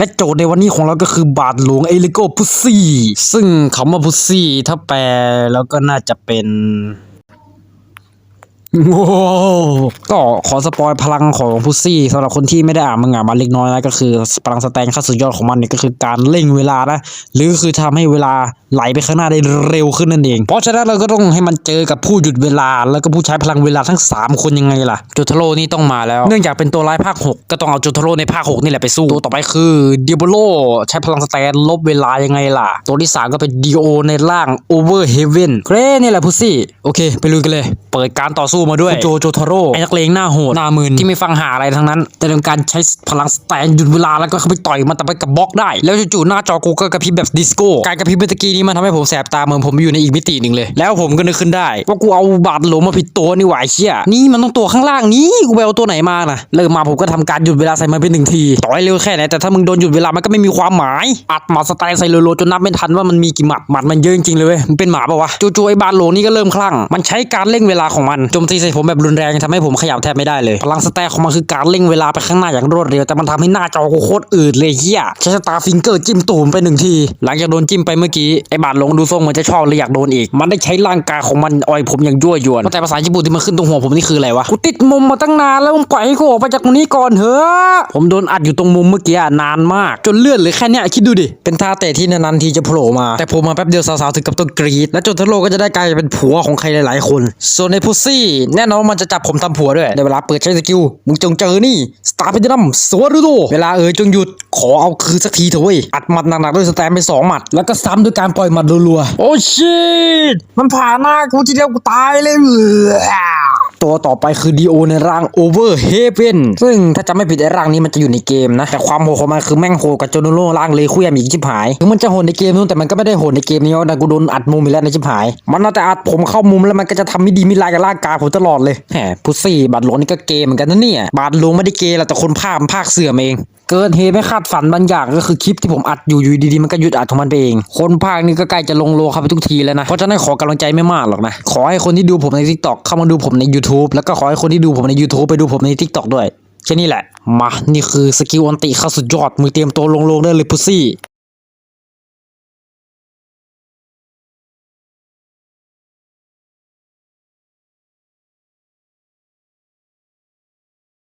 และโจทย์ในวันนี้ของเราก็คือบาทหลวงเอลิโกพุซี่ซึ่งคำว่าพุซซี่ถ้าแปลแล้วก็น่าจะเป็น โอ้โหก็ขอสปอยพลังของพุซซี่สำหรับคนที่ไม่ได้อ่านมังงะมาเล็กน้อยนะก็คือพลังสแตนขั้นสุดยอดของมันเนี่ยก็คือการเร่งเวลานะ หรือคือทำให้เวลาไหลไปข้างหน้าได้เร็วขึ้นนั่นเอง เพราะฉะนั้นเราก็ต้องให้มันเจอกับผู้หยุดเวลา แล้วก็ผู้ใช้พลังเวลาทั้ง 3 คนยังไงล่ะโจทาโร่นี่ต้องมาแล้ว เนื่องจากเป็นตัวร้ายภาค 6 ก็ต้องเอาโจทาโร่ในภาค 6 นี่แหละไปสู้ ตัวต่อไปคือเดียโบโลใช้พลังสแตนลบเวลายังไงล่ะ ตัวที่ 3 ก็เป็นดีโอในร่างโอเวอร์เฮเว่นเกรนี่แหละพุซซี่โอเค ไปลุยกันเลย เปิดการต่อสู้มาด้วยโจโจทาโร่ไอ้นักเลงหน้าโหดหน้ามึนที่ไม่ฟังหาอะไรทั้งนั้น แต่เป็นการใช้พลังสแตนหยุดเวลาแล้วก็เข้าไปต่อยมันแต่ไปกับบล็อกได้ แล้วจู่ๆหน้าจอกูก็กระพริบแบบดิสโก้การกระพริบเมื่อตะกี้นี้มันทำให้ผมแสบตาเหมือนผมอยู่ในอีกมิติหนึ่งเลย แล้วผมก็นึกขึ้นได้ ว่ากูเอาบาดหลวงมาผิดตัวนี่หว่าไอ้เชี่ยนี่มันต้องตัวข้างล่างนี้กูไปเอาตัวไหนมาน่ะเริ่มมาผมก็ทำการหยุดเวลาใส่มันเป็นหนึ่งทีต่อให้เร็วแค่ไหนแต่ถ้ามึงโดนหยุดเวลามันก็ไม่มีความหมายอัดหมัดสแตนใส่โลๆจนนับไม่ทันว่ามันมีกี่หมัดหมัดมันเยอะจริงๆเลยเว้ยมันเป็นหมาปะวะจู่ๆไอ้บาดหลวงนี่ก็เริ่มคลั่งมันใช้การเร่งเวลาของมันโจมตีใส่ผมแบบรุนแรงทำให้ผมขยับแทบไม่ได้เลย พลังสแตนของมันคือการเร่งเวลาไปข้างหน้าอย่างรวดเร็ว แต่มันทำให้หน้าจอกูโคตรอืดเลยเฮียใช้สตาร์ฟิงเกอร์จิ้มตูมไปหนึ่งที หลังจากโดนจิ้มไปเมื่อกี้ไอ้บาดลงดูทรงมือนจะชอบเลยอยากโดนอีก มันได้ใช้ร่างกายของมันอ่อยผมอย่างยั่วยวนแต่ภาษาญี่ปุ่นที่มันขึ้นตรงหัวผมนี่คืออะไรวะกูติดมุมมาตั้งนานแล้วมึงปล่อยให้กูออกไปจากตรงนี้ก่อนเถอะผมโดนอัดอยู่ตรงมุมเมื่อกี้นานมาก จนเลื่อนเลยแค่เนี้ยคิดดูดิเป็นท่าเตะที่นานๆทีจะโผล่มา แต่ผมมาแป๊บเดียวสาวๆถึงกับต้องกรีดและโจทาโร่ก็จะได้กลายเป็นผัวของใครหลายๆคน ส่วนในพุซี่แน่นอนว่ามันจะจับผมทำผัวด้วยในเวลาเปิดใช้สกิลมึงจงเจอนี่สตาร์เพนดัมสวรุโดเวลาเอ่ยจงหยุดขอเอาคืนสักทีเถอะเว้ยอัดหมัดหนักๆด้วยสแตมไปสองหมัด แล้วก็ซ้ำด้วยการปล่อยหมัดรัวๆโอ้ชิตมันผ่านหน้ากูทีเดียวกูตายเลยเออ ตัวต่อไปคือดีโอในร่างโอเวอร์เฮเวนซึ่งถ้าจำไม่ผิดไอ้ร่างนี้มันจะอยู่ในเกมนะ แต่ความโหดของมันคือแม่งโหดกับโจโนโร่ร่างเลคุยมอีกชิบหาย ถึงมันจะโหดในเกมนู้นแต่มันก็ไม่ได้โหดในเกมนี้นะกูโดนอัดมุมไปแล้วในชิบหาย มันเอาแต่อัดผมเข้ามุมแล้วมันก็จะทำไม่ดีไม่ร้ายกับร่างกายผมตลอดเลยแหมพุซี่บาดหลงนี่ก็เกมเหมือนกันนะเนี่ยบาดหลงไม่ได้เกมแต่คนภาคมันภาคเสื่อมเอง เกินเหตุไม่คาดฝันบางอย่างก็คือคลิปที่ผมอัดอยู่อยู่ดีๆมันก็หยุดอัดของมันไปเอง คนภาคนี้ก็ใกล้จะลงโลเข้าไปทุกทีแล้วนะ เพราะฉะนั้นขอกำลังใจไม่มากหรอกนะ ขอให้คนที่ดูผมใน TikTok เข้ามาดูผมใน YouTube แล้วก็ขอให้คนที่ดูผมใน YouTube ไปดูผมใน TikTok ด้วยแค่นี้แหละ มา นี่คือสกิลอันติเข้าสุดยอด มือเตรียมตัวลงโลได้เลยพุซี่